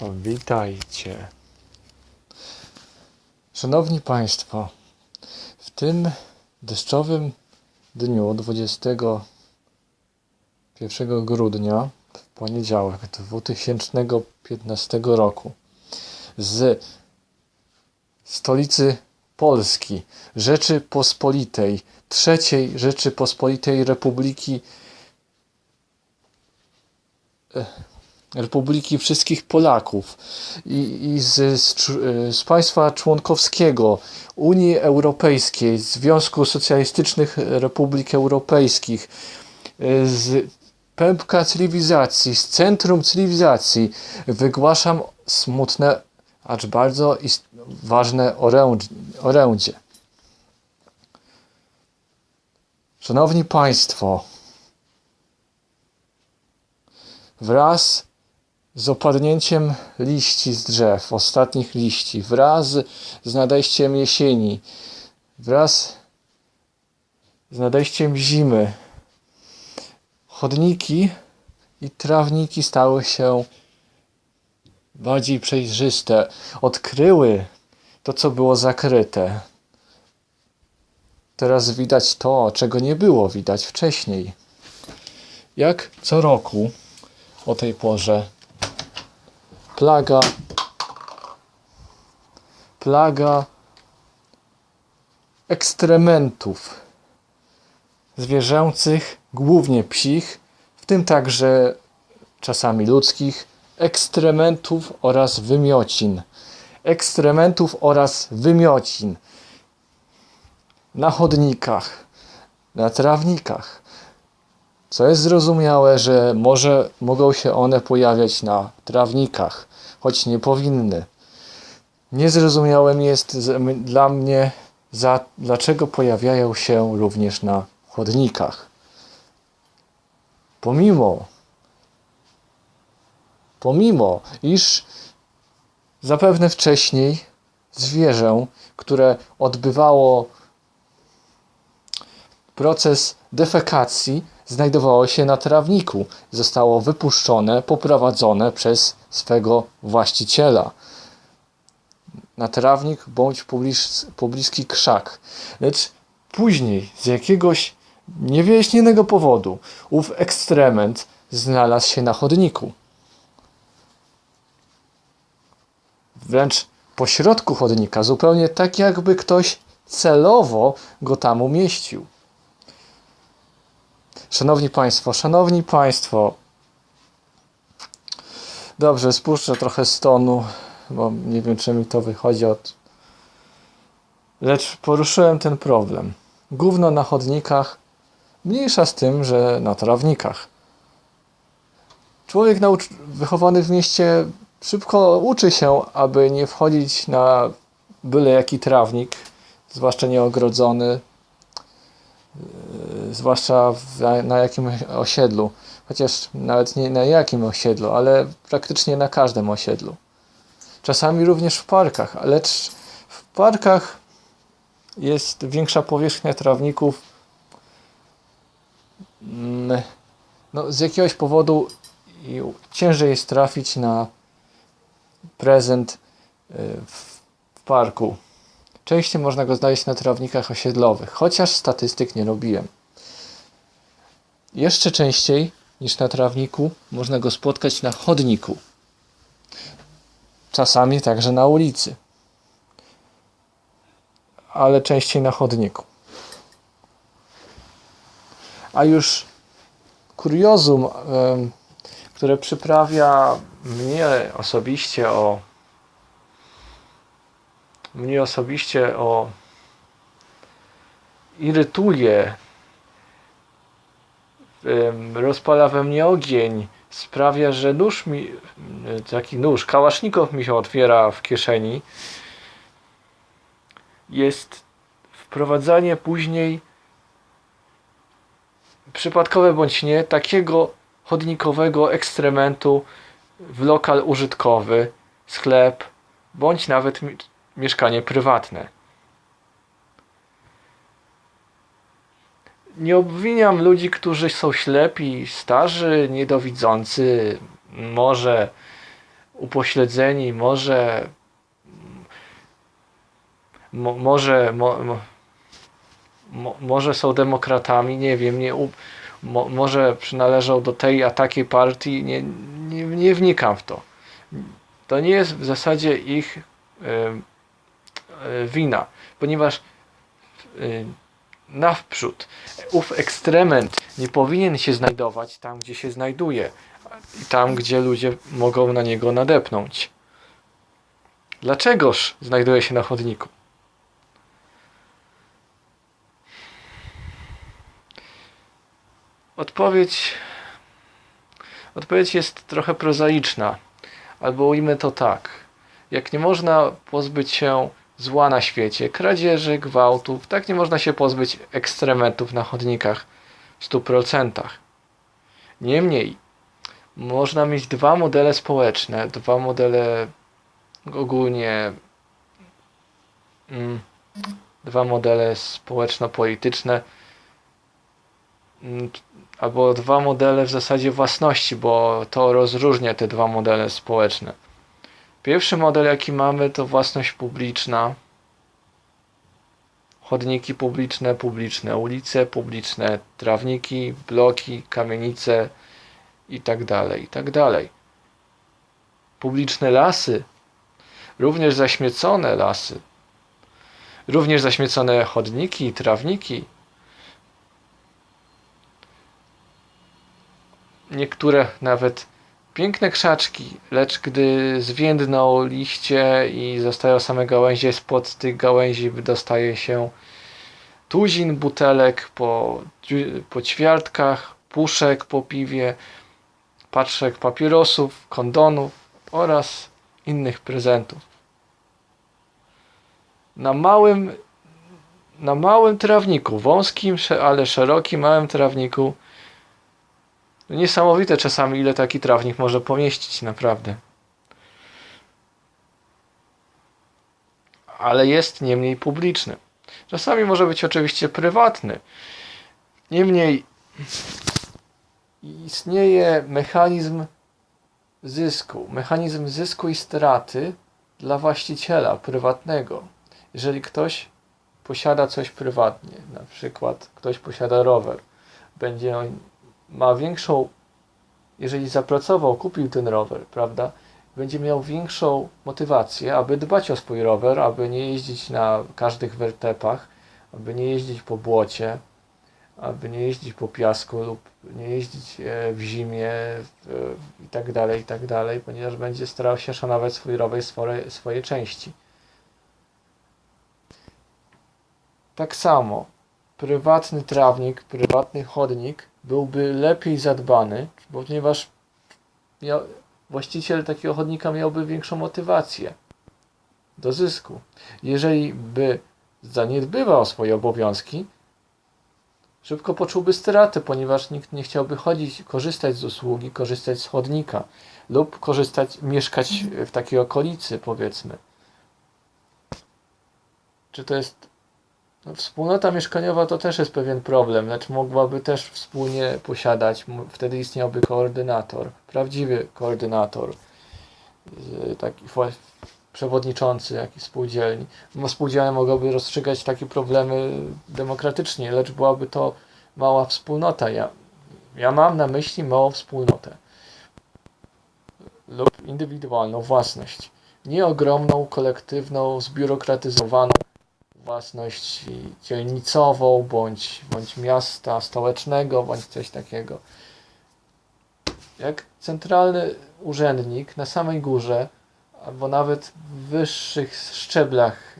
Witajcie. Szanowni Państwo, w tym deszczowym dniu 21 grudnia, w poniedziałek 2015 roku, z stolicy Polski, Rzeczypospolitej, trzeciej Rzeczypospolitej Republiki Republiki Wszystkich Polaków i, i z, z, e, z państwa członkowskiego Unii Europejskiej, Związku Socjalistycznych Republik Europejskich, e, z pępka cywilizacji, z centrum cywilizacji wygłaszam smutne, acz bardzo ważne orędzie. Szanowni Państwo, wraz z opadnięciem liści z drzew, ostatnich liści, wraz z nadejściem jesieni, wraz z nadejściem zimy, chodniki i trawniki stały się bardziej przejrzyste, odkryły to, co było zakryte. Teraz widać to, czego nie było widać wcześniej. Jak co roku o tej porze plaga plaga ekstrementów zwierzęcych, głównie psich, w tym także czasami ludzkich, ekstrementów oraz wymiocin. Ekstrementów oraz wymiocin na chodnikach, na trawnikach. Co jest zrozumiałe, że może mogą się one pojawiać na trawnikach, choć nie powinny. Niezrozumiałym jest dla mnie, za, dlaczego pojawiają się również na chodnikach. Pomimo, pomimo, iż zapewne wcześniej zwierzę, które odbywało proces defekacji znajdowało się na trawniku. Zostało wypuszczone, poprowadzone przez swego właściciela na trawnik bądź pobliż, pobliski krzak. Lecz później z jakiegoś niewyjaśnionego powodu ów ekstrement znalazł się na chodniku. Wręcz po środku chodnika, zupełnie tak jakby ktoś celowo go tam umieścił. Szanowni Państwo, Szanowni Państwo. Dobrze, spuszczę trochę stonu, bo nie wiem, czy mi to wychodzi od. Lecz poruszyłem ten problem. Gówno na chodnikach, mniejsza z tym, że na trawnikach. Człowiek wychowany w mieście szybko uczy się, aby nie wchodzić na byle jaki trawnik, zwłaszcza nieogrodzony, zwłaszcza w, na, na jakim osiedlu, chociaż nawet nie na jakim osiedlu, ale praktycznie na każdym osiedlu. Czasami również w parkach, lecz w parkach jest większa powierzchnia trawników. Mm, No, z jakiegoś powodu ciężej jest trafić na prezent y, w parku. Częściej można go znaleźć na trawnikach osiedlowych, chociaż statystyk nie robiłem. Jeszcze częściej niż na trawniku można go spotkać na chodniku. Czasami także na ulicy. Ale częściej na chodniku. A już kuriozum, które przyprawia mnie osobiście o mnie osobiście o irytuje, rozpala we mnie ogień, sprawia, że nóż mi, taki nóż, kałasznikow mi się otwiera w kieszeni, jest wprowadzanie później przypadkowe bądź nie, takiego chodnikowego ekstrementu w lokal użytkowy, sklep, bądź nawet mi- mieszkanie prywatne. Nie obwiniam ludzi, którzy są ślepi, starzy, niedowidzący, może upośledzeni, może mo, może mo, mo, mo, może są demokratami, nie wiem, nie, mo, może przynależą do tej a takiej partii, nie, nie, nie wnikam w to. To nie jest w zasadzie ich y, y, wina, ponieważ y, nawprzód ów ekstrement nie powinien się znajdować tam, gdzie się znajduje tam, gdzie ludzie mogą na niego nadepnąć. Dlaczegoż znajduje się na chodniku? Odpowiedź Odpowiedź jest trochę prozaiczna, albo ujmę to tak. Jak nie można pozbyć się zła na świecie, kradzieży, gwałtów, tak nie można się pozbyć ekstrementów na chodnikach w 100%. Niemniej, można mieć dwa modele społeczne, dwa modele ogólnie, mm, dwa modele społeczno-polityczne, mm, albo dwa modele w zasadzie własności, bo to rozróżnia te dwa modele społeczne. Pierwszy model, jaki mamy, to własność publiczna. Chodniki publiczne, publiczne ulice, publiczne trawniki, bloki, kamienice i tak dalej, i tak. Publiczne lasy, również zaśmiecone lasy, również zaśmiecone chodniki, trawniki, niektóre nawet piękne krzaczki, lecz gdy zwiędną liście i zostają same gałęzie, spod tych gałęzi wydostaje się tuzin butelek po, po ćwiartkach, puszek po piwie, paczek papierosów, kondonów oraz innych prezentów. Na małym, na małym trawniku, wąskim, ale szerokim, małym trawniku, no Niesamowite czasami, ile taki trawnik może pomieścić, naprawdę. Ale jest niemniej publiczny. Czasami może być oczywiście prywatny. Niemniej istnieje mechanizm zysku, mechanizm zysku i straty dla właściciela prywatnego. Jeżeli ktoś posiada coś prywatnie, na przykład ktoś posiada rower, będzie on ma większą, jeżeli zapracował, kupił ten rower, prawda, będzie miał większą motywację, aby dbać o swój rower, aby nie jeździć na każdych wertepach, aby nie jeździć po błocie, aby nie jeździć po piasku lub nie jeździć e, w zimie e, i tak dalej, i tak dalej, ponieważ będzie starał się szanować swój rower, swoje, swoje części. Tak samo prywatny trawnik, prywatny chodnik byłby lepiej zadbany, ponieważ miał, właściciel takiego chodnika miałby większą motywację do zysku. Jeżeli by zaniedbywał swoje obowiązki, szybko poczułby stratę, ponieważ nikt nie chciałby chodzić, korzystać z usługi, korzystać z chodnika lub korzystać, mieszkać w takiej okolicy, powiedzmy. Czy to jest wspólnota mieszkaniowa to też jest pewien problem, lecz mogłaby też wspólnie posiadać, wtedy istniałby koordynator, prawdziwy koordynator, taki przewodniczący jakiś spółdzielni. No, Spółdzielnie mogłyby rozstrzygać takie problemy demokratycznie, lecz byłaby to mała wspólnota. Ja, ja mam na myśli małą wspólnotę lub indywidualną własność. Nie ogromną, kolektywną, zbiurokratyzowaną własność dzielnicową, bądź, bądź miasta stołecznego, bądź coś takiego. Jak centralny urzędnik na samej górze, albo nawet w wyższych szczeblach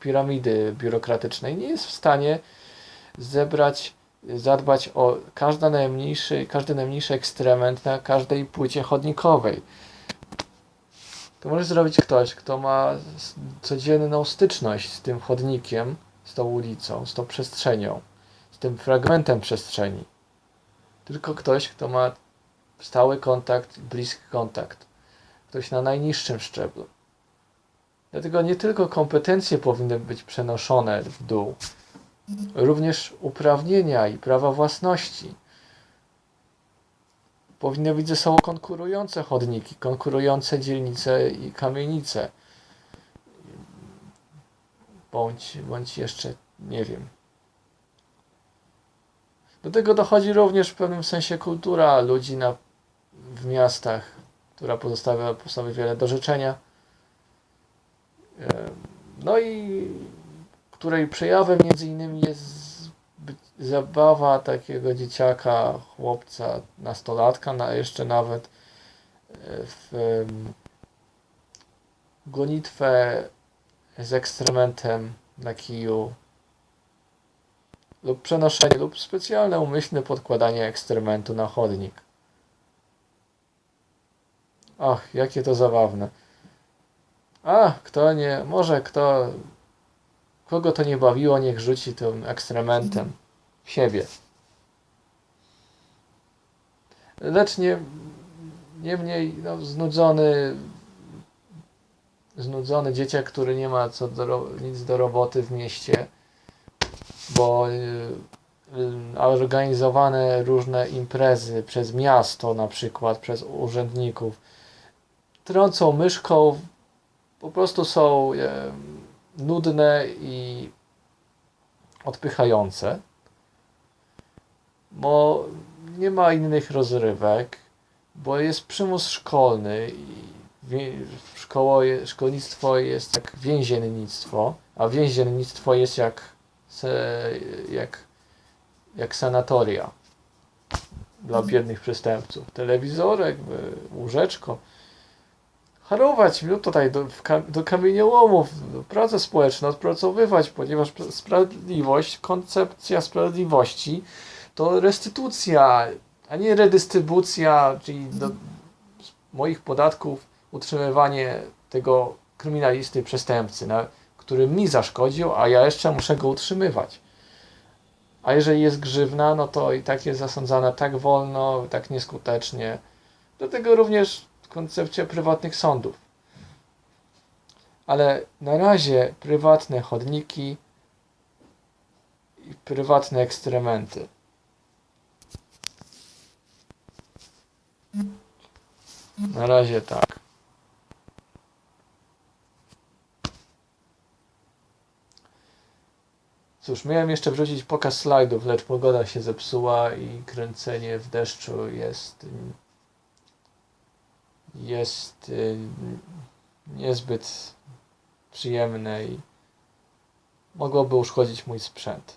piramidy biurokratycznej nie jest w stanie zebrać, zadbać o każdy najmniejszy, każdy najmniejszy ekstrement na każdej płycie chodnikowej. To może zrobić ktoś, kto ma codzienną styczność z tym chodnikiem, z tą ulicą, z tą przestrzenią, z tym fragmentem przestrzeni. Tylko ktoś, kto ma stały kontakt, bliski kontakt. Ktoś na najniższym szczeblu. Dlatego nie tylko kompetencje powinny być przenoszone w dół, również uprawnienia i prawa własności powinny być ze sobą konkurujące chodniki, konkurujące dzielnice i kamienice. Bądź, bądź jeszcze, nie wiem. Do tego dochodzi również w pewnym sensie kultura ludzi na, w miastach, która pozostawia po sobie wiele do życzenia. No i której przejawem między innymi jest zabawa takiego dzieciaka, chłopca, nastolatka, na jeszcze nawet e, w gonitwę z ekstrementem na kiju lub przenoszenie lub specjalne umyślne podkładanie ekstrementu na chodnik. Ach, jakie to zabawne. A, kto nie, może kto, kogo to nie bawiło, niech rzuci tym ekstrementem siebie. Lecz nie, niemniej no, znudzony, znudzony dzieciak, który nie ma co do, nic do roboty w mieście, bo y, y, organizowane różne imprezy przez miasto na przykład, przez urzędników, trącą myszką, po prostu są e, nudne i odpychające, bo nie ma innych rozrywek, bo jest przymus szkolny i szkoło, szkolnictwo jest jak więziennictwo, a więziennictwo jest jak, jak, jak sanatoria dla biednych przestępców. Telewizorek, łóżeczko. Harować lub tutaj do, do kamieniołomów, do prace społeczne odpracowywać, ponieważ sprawiedliwość, koncepcja sprawiedliwości to restytucja, a nie redystrybucja, czyli do moich podatków utrzymywanie tego kryminalisty, przestępcy, na, który mi zaszkodził, a ja jeszcze muszę go utrzymywać. A jeżeli jest grzywna, no to i tak jest zasądzana tak wolno, tak nieskutecznie. Do tego również koncepcja prywatnych sądów. Ale na razie prywatne chodniki i prywatne ekstrementy. Na razie tak. Cóż, miałem jeszcze wrzucić pokaz slajdów, lecz pogoda się zepsuła i kręcenie w deszczu jest jest y, niezbyt przyjemne i mogłoby uszkodzić mój sprzęt.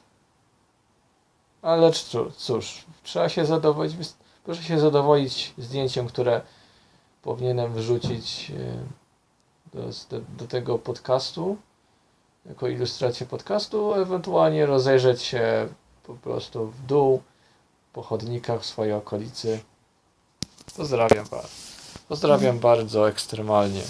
Ale cóż, trzeba się zadowolić, proszę się zadowolić zdjęciem, które powinienem wrzucić y, do, do, do tego podcastu, jako ilustrację podcastu, ewentualnie rozejrzeć się po prostu w dół po chodnikach w swojej okolicy. Pozdrawiam Was. Pozdrawiam bardzo ekstremalnie.